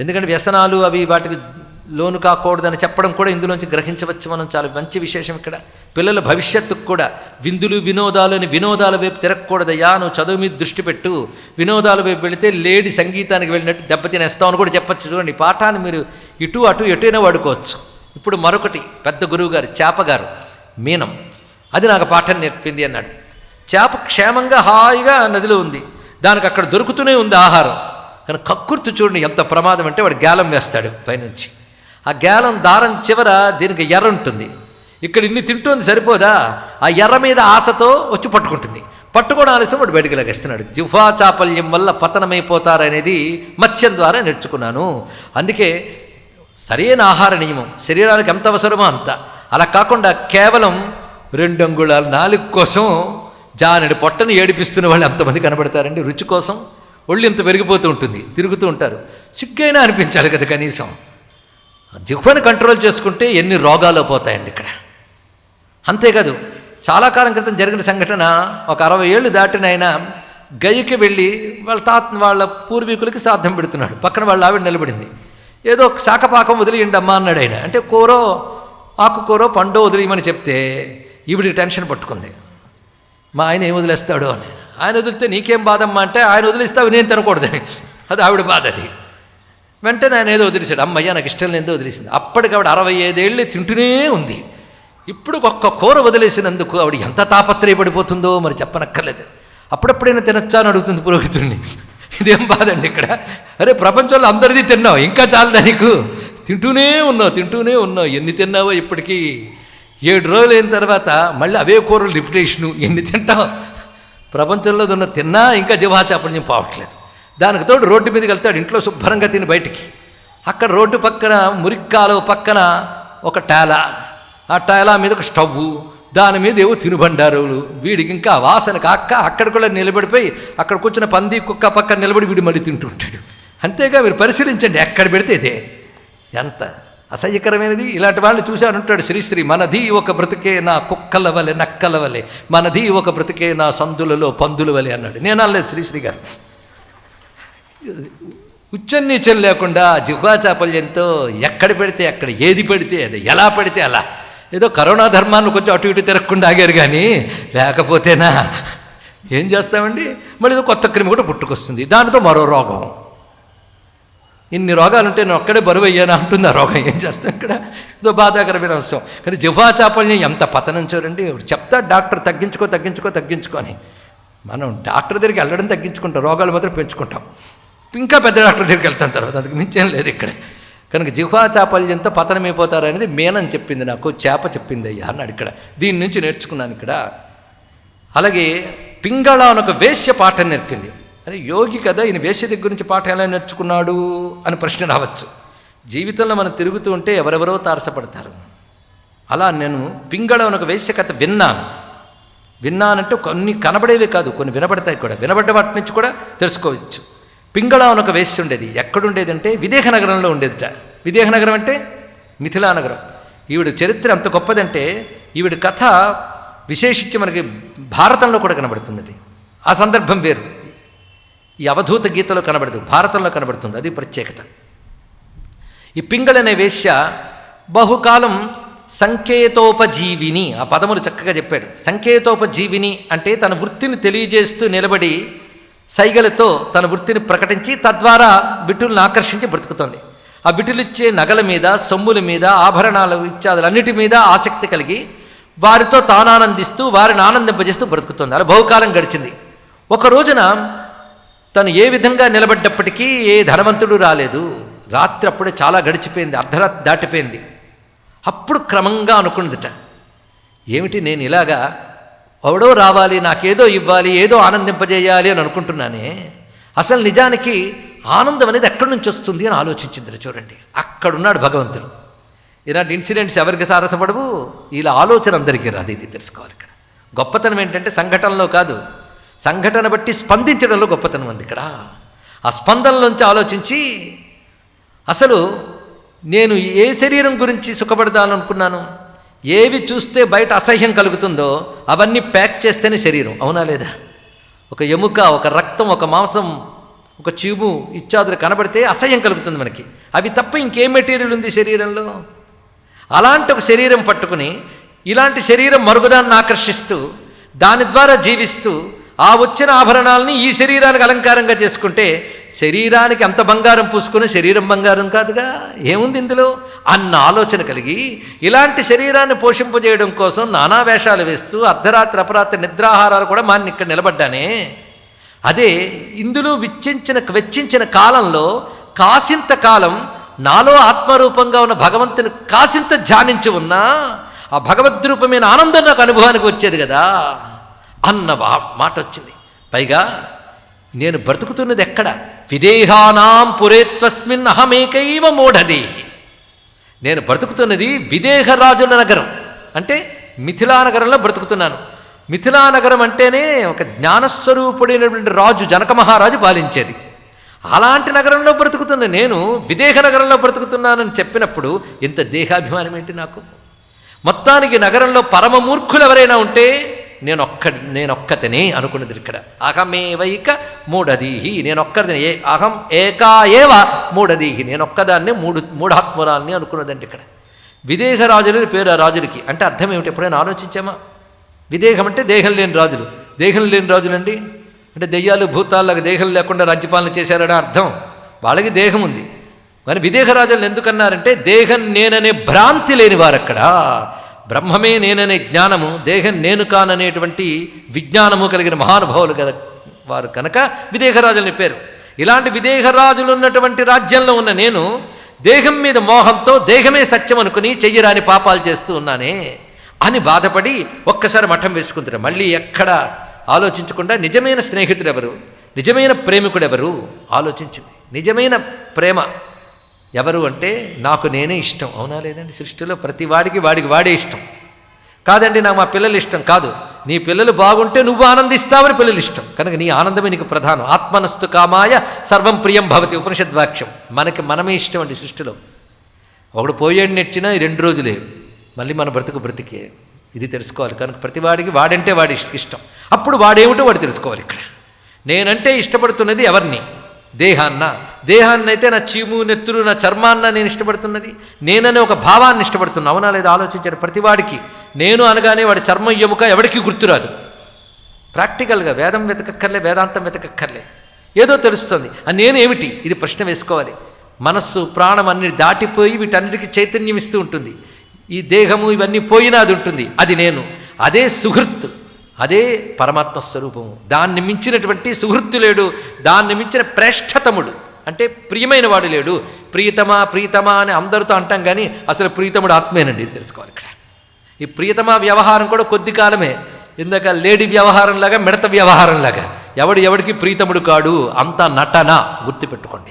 ఎందుకంటే వ్యసనాలు అవి వాటికి లోను కాకూడదని చెప్పడం కూడా ఇందులోంచి గ్రహించవచ్చు మనం. చాలా మంచి విశేషం ఇక్కడ. పిల్లల భవిష్యత్తుకు కూడా. విందులు వినోదాలు అని వినోదాల వైపు తిరగకూడదయ్యా. నువ్వు చదువు మీద దృష్టి పెట్టు. వినోదాల వైపు వెళితే లేడి సంగీతానికి వెళ్ళినట్టు దెబ్బతినేస్తావు అని కూడా చెప్పచ్చు. చూడండి పాఠాన్ని మీరు ఇటు అటు ఎటైనా వాడుకోవచ్చు. ఇప్పుడు మరొకటి పెద్ద గురువు గారు చేపగారు మీనం. అది నాకు పాఠం నేర్పింది అన్నాడు. చేప క్షేమంగా హాయిగా నదిలో ఉంది. దానికి అక్కడ దొరుకుతూనే ఉంది ఆహారం. కానీ కక్కుర్తి చూడండి ఎంత ప్రమాదం అంటే వాడు గేలం వేస్తాడు పైనుంచి. ఆ గేలం దారం చివర దీనికి ఎర్ర ఉంటుంది. ఇక్కడ ఇన్ని తింటుంది సరిపోదా? ఆ ఎర్ర మీద ఆశతో వచ్చి పట్టుకుంటుంది. పట్టుకోవడం ఆలస్యం వాడు బయటకు లాగేస్తున్నాడు. జిహ్వా చాపల్యం వల్ల పతనమైపోతారనేది మత్స్యం ద్వారా నేర్చుకున్నాను. అందుకే సరైన ఆహార నియమం. శరీరానికి ఎంత అవసరమో అంత. అలా కాకుండా కేవలం రెండు అంగుళాల నాలుగు కోసం జానడి పొట్టను ఏడిపిస్తున్న వాళ్ళు ఎంతమంది కనబడతారండి? రుచి కోసం ఒళ్ళు ఇంత పెరిగిపోతూ ఉంటుంది తిరుగుతూ ఉంటారు. సిగ్గైనా అనిపించాలి కదా కనీసం. జిహ్వని కంట్రోల్ చేసుకుంటే ఎన్ని రోగాలు పోతాయండి ఇక్కడ. అంతేకాదు చాలా కాలం క్రితం జరిగిన సంఘటన ఒక అరవై ఏళ్ళు దాటిన ఆయన గయ్యకి వెళ్ళి వాళ్ళ తాత వాళ్ళ పూర్వీకులకి సాధ్యం పెడుతున్నాడు. పక్కన వాళ్ళ ఆవిడ నిలబడింది. ఏదో శాఖపాకం వదిలియండి అమ్మా అన్నాడు ఆయన. అంటే కూరో ఆకుకూరో పండో వదిలేయమని చెప్తే ఈవిడికి టెన్షన్ పట్టుకుంది. మా ఆయన ఏం వదిలేస్తాడు అని. ఆయన వదిలితే నీకేం బాధమ్మా అంటే ఆయన వదిలిస్తావు నేను తినకూడదని అది ఆవిడ బాధ అది. వెంటనే ఆయన ఏదో వదిలేశాడు. అమ్మయ్య నాకు ఇష్టం లేదో వదిలేసింది. అప్పటికి ఆవిడ అరవై ఐదేళ్ళు తింటూనే ఉంది. ఇప్పుడు ఒక్క కూర వదిలేసినందుకు ఆవిడ ఎంత తాపత్రయపడిపోతుందో మరి చెప్పనక్కర్లేదు. అప్పుడప్పుడైనా తినచ్చా అని అడుగుతుంది పురోహితుడిని. ఇదేం బాధండి ఇక్కడ? అరే ప్రపంచంలో అందరిది తిన్నావు ఇంకా చాలదా నీకు? తింటూనే ఉన్నావు తింటూనే ఉన్నావు. ఎన్ని తిన్నావో ఇప్పటికీ? ఏడు రోజులు అయిన తర్వాత మళ్ళీ అవే కూరలు రిపిటేషను. ఎన్ని తింటావు? ప్రపంచంలో ఉన్న తిన్నా ఇంకా జీవాచాపల్యం పోవట్లేదు. దానికి తోడు రోడ్డు మీదకి వెళ్తాడు ఇంట్లో శుభ్రంగా తిని బయటికి. అక్కడ రోడ్డు పక్కన మురిక్కాలో పక్కన ఒక టాలా. ఆ టాలా మీద ఒక స్టవ్వు. దాని మీద ఏవో తినుబండారులు. వీడికి ఇంకా వాసనకి అక్క అక్కడ కూడా నిలబడిపోయి అక్కడ కూర్చున్న పంది కుక్క పక్కన నిలబడి వీడు మళ్ళీ తింటుంటాడు అంతేగా మీరు పరిశీలించండి ఎక్కడ పెడితే ఇదే. ఎంత అసహ్యకరమైనది. ఇలాంటి వాళ్ళని చూశానంటాడు శ్రీశ్రీ. మనది ఒక బ్రతికే నా కుక్కల వలె నక్కల వలె మనది ఒక బ్రతికే నా సందులలో పందుల వలె అన్నాడు. నేను అనలేదు శ్రీశ్రీ గారు. ఉచ్చన్నీచం లేకుండా జిహ్వాచాపల్యంతో ఎక్కడ పెడితే అక్కడ ఏది పెడితే అది ఎలా పెడితే అలా. ఏదో కరోనా ధర్మాన్ని కొంచెం అటు ఇటు తిరగకుండా ఆగారు కానీ లేకపోతేనా ఏం చేస్తామండి? మళ్ళీ ఏదో కొత్త క్రిమి కూడా పుట్టుకొస్తుంది. దానితో మరో రోగం. ఇన్ని రోగాలు ఉంటే నేను ఒక్కడే బరువు అయ్యాను అంటుంది ఆ రోగం. ఏం చేస్తాం ఇక్కడ? ఇదో బాధాకరమైన అంశం కానీ జిహ్వా చాపల్యం ఎంత పతనం చూడండి. చెప్తా డాక్టర్ తగ్గించుకో తగ్గించుకో తగ్గించుకొని మనం డాక్టర్ దగ్గరికి వెళ్ళడం తగ్గించుకుంటాం. రోగాలు మాత్రం పెంచుకుంటాం. ఇంకా పెద్ద డాక్టర్ దగ్గరికి వెళ్తాం తర్వాత. అందుకు మించేం లేదు ఇక్కడ. కనుక జిహ్వా చాపల్యంతో పతనమైపోతారు అనేది మేనని చెప్పింది నాకు చేప చెప్పింది అయ్యా అన్నాడు ఇక్కడ. దీని నుంచి నేర్చుకున్నాను ఇక్కడ. అలాగే పింగళ అని ఒక వేశ్య పాఠం నేర్పింది. అరే యోగి కదా ఈయన వేశ్య దగ్గర నుంచి పాఠం ఎలా నేర్చుకున్నాడు అని ప్రశ్న రావచ్చు. జీవితంలో మనం తిరుగుతూ ఉంటే ఎవరెవరో తారసపడతారు. అలా నేను పింగళం ఒక వేశ్య కథ విన్నాను. విన్నానంటే కొన్ని కనబడేవి కాదు కొన్ని వినబడతాయి కూడా. వినబడ్డ వాటి నుంచి కూడా తెలుసుకోవచ్చు. పింగళం ఒక వేసి ఉండేది. ఎక్కడుండేది అంటే విదేహ నగరంలో ఉండేదిట. విదేహ నగరం అంటే మిథిలా నగరం ఈవిడ చరిత్ర అంత గొప్పదంటే ఈవిడ కథ విశేషించి మనకి భారతంలో కూడా కనబడుతుందండి. ఆ సందర్భం వేరు. ఈ అవధూత గీతలో కనబడదు భారతంలో కనబడుతుంది అది ప్రత్యేకత. ఈ పింగళనే వేశ్య బహుకాలం సంకేతోపజీవిని ఆ పదములు చక్కగా చెప్పాడు. సంకేతోపజీవిని అంటే తన వృత్తిని తెలియజేస్తూ నిలబడి సైగలతో తన వృత్తిని ప్రకటించి తద్వారా విటులను ఆకర్షించి బ్రతుకుతోంది. ఆ విటులిచ్చే నగల మీద సొమ్ముల మీద ఆభరణాల ఇత్యాదులన్నిటి మీద ఆసక్తి కలిగి వారితో తాను ఆనందిస్తూ వారిని ఆనందింపజేస్తూ బ్రతుకుతోంది. అలా బహుకాలం గడిచింది. ఒక రోజున తను ఏ విధంగా నిలబడ్డప్పటికీ ఏ ధనవంతుడు రాలేదు. రాత్రి అప్పుడే చాలా గడిచిపోయింది అర్ధరాత్రి దాటిపోయింది. అప్పుడు క్రమంగా అనుకున్నదిట ఏమిటి నేను ఇలాగా ఎవడో రావాలి నాకేదో ఇవ్వాలి ఏదో ఆనందింపజేయాలి అని అనుకుంటున్నానే? అసలు నిజానికి ఆనందం అనేది ఎక్కడి నుంచి వస్తుంది అని ఆలోచించింది చూడండి. అక్కడున్నాడు భగవంతుడు. ఇలాంటి ఇన్సిడెంట్స్ ఎవరికి సారసపడవు? ఇలా ఆలోచన అందరికీ రాదు ఇది తెలుసుకోవాలి ఇక్కడ. గొప్పతనం ఏంటంటే సంఘటనలో కాదు. సంఘటన బట్టి స్పందించడంలో గొప్పతనం ఉంది ఇక్కడ. ఆ స్పందనలోంచి ఆలోచించి అసలు నేను ఏ శరీరం గురించి సుఖపడదాలనుకున్నాను? ఏవి చూస్తే బయట అసహ్యం కలుగుతుందో అవన్నీ ప్యాక్ చేస్తేనే శరీరం. అవునా లేదా? ఒక ఎముక ఒక రక్తం ఒక మాంసం ఒక చీము ఇత్యాదులు కనబడితే అసహ్యం కలుగుతుంది మనకి. అవి తప్ప ఇంకేం మెటీరియల్ ఉంది శరీరంలో? అలాంటి ఒక శరీరం పట్టుకుని ఇలాంటి శరీరం మరుగుదాన్ని ఆకర్షిస్తూ దాని ద్వారా జీవిస్తూ ఆ వచ్చిన ఆభరణాలని ఈ శరీరానికి అలంకారంగా చేసుకుంటే శరీరానికి అంత బంగారం పూసుకుని శరీరం బంగారం కాదుగా? ఏముంది ఇందులో? అన్న ఆలోచన కలిగి ఇలాంటి శరీరాన్ని పోషింపజేయడం కోసం నానా వేషాలు వేస్తూ అర్ధరాత్రి అపరాత్రి నిద్రాహారాలు కూడా మాని ఇక్కడ నిలబడ్డానే. అదే ఇందులో విచ్చించిన వెచ్చించిన కాలంలో కాసింత కాలం నాలో ఆత్మరూపంగా ఉన్న భగవంతుని కాసింత ధ్యానించి ఉన్నా ఆ భగవద్రూపమైన ఆనందం నాకు అనుభవానికి వచ్చేది కదా? అన్న మాట వచ్చింది పైగా నేను బ్రతుకుతున్నది ఎక్కడ? విదేహానాం పురేత్వస్మిన్ అహమేకైవ మూఢదేహి. నేను బ్రతుకుతున్నది విదేహరాజుల నగరం. అంటే మిథిలా నగరంలో బ్రతుకుతున్నాను. మిథిలా నగరం అంటేనే ఒక జ్ఞానస్వరూపుడైనటువంటి రాజు జనక మహారాజు పాలించేది. అలాంటి నగరంలో బ్రతుకుతున్న నేను విదేహ నగరంలో బ్రతుకుతున్నానని చెప్పినప్పుడు ఇంత దేహాభిమానం ఏంటి నాకు? మొత్తానికి నగరంలో పరమ మూర్ఖులు ఎవరైనా ఉంటే నేనొక్క నేనొక్కతనే అనుకున్నది ఇక్కడ. అహమేవైక మూఢదీహి నేనొక్కదిని ఏ అహం ఏకా ఏవ మూఢదీహి నేనొక్కదాన్నే మూడు మూఢాత్మురాల్ని అనుకున్నదండి ఇక్కడ. విదేహరాజులు రాజులని పేరు ఆ రాజులకి. అంటే అర్థం ఏమిటి? ఎప్పుడైనా ఆలోచించామా? విదేహం అంటే దేహం లేని రాజులు. దేహం లేని రాజులండి? అంటే దెయ్యాలు భూతాలకు దేహం లేకుండా రాజ్యపాలన చేశారని అర్థం. వాళ్ళకి దేహం ఉంది. మరి విదేహ రాజులను ఎందుకన్నారంటే దేహం నేననే భ్రాంతి లేని వారు అక్కడ బ్రహ్మమే నేననే జ్ఞానము దేహం నేను కాననేటువంటి విజ్ఞానము కలిగిన మహానుభావులు కనుక వారు కనుక విదేహరాజులని పేరు. ఇలాంటి విదేహరాజులు ఉన్నటువంటి రాజ్యంలో ఉన్న నేను దేహం మీద మోహంతో దేహమే సత్యం అనుకుని చెయ్యరాని పాపాలు చేస్తూ ఉన్నానే అని బాధపడి ఒక్కసారి మఠం వేసుకుంటారు. మళ్ళీ ఎక్కడ ఆలోచించకుండా నిజమైన స్నేహితుడు ఎవరు నిజమైన ప్రేమికుడెవరు ఆలోచించింది. నిజమైన ప్రేమ. ఎవరు అంటే నాకు నేనే ఇష్టం. అవునా లేదండి? సృష్టిలో ప్రతి వాడికి వాడికి వాడే ఇష్టం. కాదండి నాకు మా పిల్లలు ఇష్టం కాదు. నీ పిల్లలు బాగుంటే నువ్వు ఆనందిస్తావని పిల్లలు ఇష్టం. కనుక నీ ఆనందమే నీకు ప్రధానం. ఆత్మనస్తు కామాయ సర్వం ప్రియం భవతి ఉపనిషద్వాక్యం. మనకి మనమే ఇష్టం అండి సృష్టిలో. ఒకడు పోయేడు నెచ్చినా రెండు రోజులే. మళ్ళీ మన బ్రతుకు బ్రతికే. ఇది తెలుసుకోవాలి. కనుక ప్రతివాడికి వాడంటే వాడి ఇష్టం. అప్పుడు వాడేమిటో వాడు తెలుసుకోవాలి ఇక్కడ. నేనంటే ఇష్టపడుతున్నది ఎవరిని? దేహాన్న. దేహాన్నైతే నా చీము నెత్తురు నా చర్మాన్న నేను ఇష్టపడుతున్నది. నేననే ఒక భావాన్ని ఇష్టపడుతున్నా. అవునా లేదా ఆలోచించాడు ప్రతివాడికి. నేను అనగానే వాడి చర్మం ఎముక ఎవడికి గుర్తురాదు. ప్రాక్టికల్గా వేదం వెతకక్కర్లే వేదాంతం వెతకక్కర్లే. ఏదో తెలుస్తుంది. అది నేనేమిటి ఇది ప్రశ్న వేసుకోవాలి. మనస్సు ప్రాణం అన్ని దాటిపోయి వీటన్నిటికీ చైతన్యం ఇస్తూ ఉంటుంది. ఈ దేహము ఇవన్నీ పోయినా అది ఉంటుంది. అది నేను. అదే సుహృత్ అదే పరమాత్మ స్వరూపము. దాన్ని మించినటువంటి సుహృత్తు లేడు దాన్ని మించిన ప్రేష్ఠతముడు అంటే ప్రియమైన వాడు లేడు. ప్రియతమా ప్రియతమా అని అందరితో అంటాం కానీ అసలు ప్రియతముడు ఆత్మేనండి తెలుసుకోవాలి ఇక్కడ. ఈ ప్రియతమా వ్యవహారం కూడా కొద్ది కాలమే. ఇందాక లేడీ వ్యవహారంలాగా మిడత వ్యవహారంలాగా. ఎవడు ఎవడికి ప్రీతముడు కాడు అంతా నటన గుర్తుపెట్టుకోండి.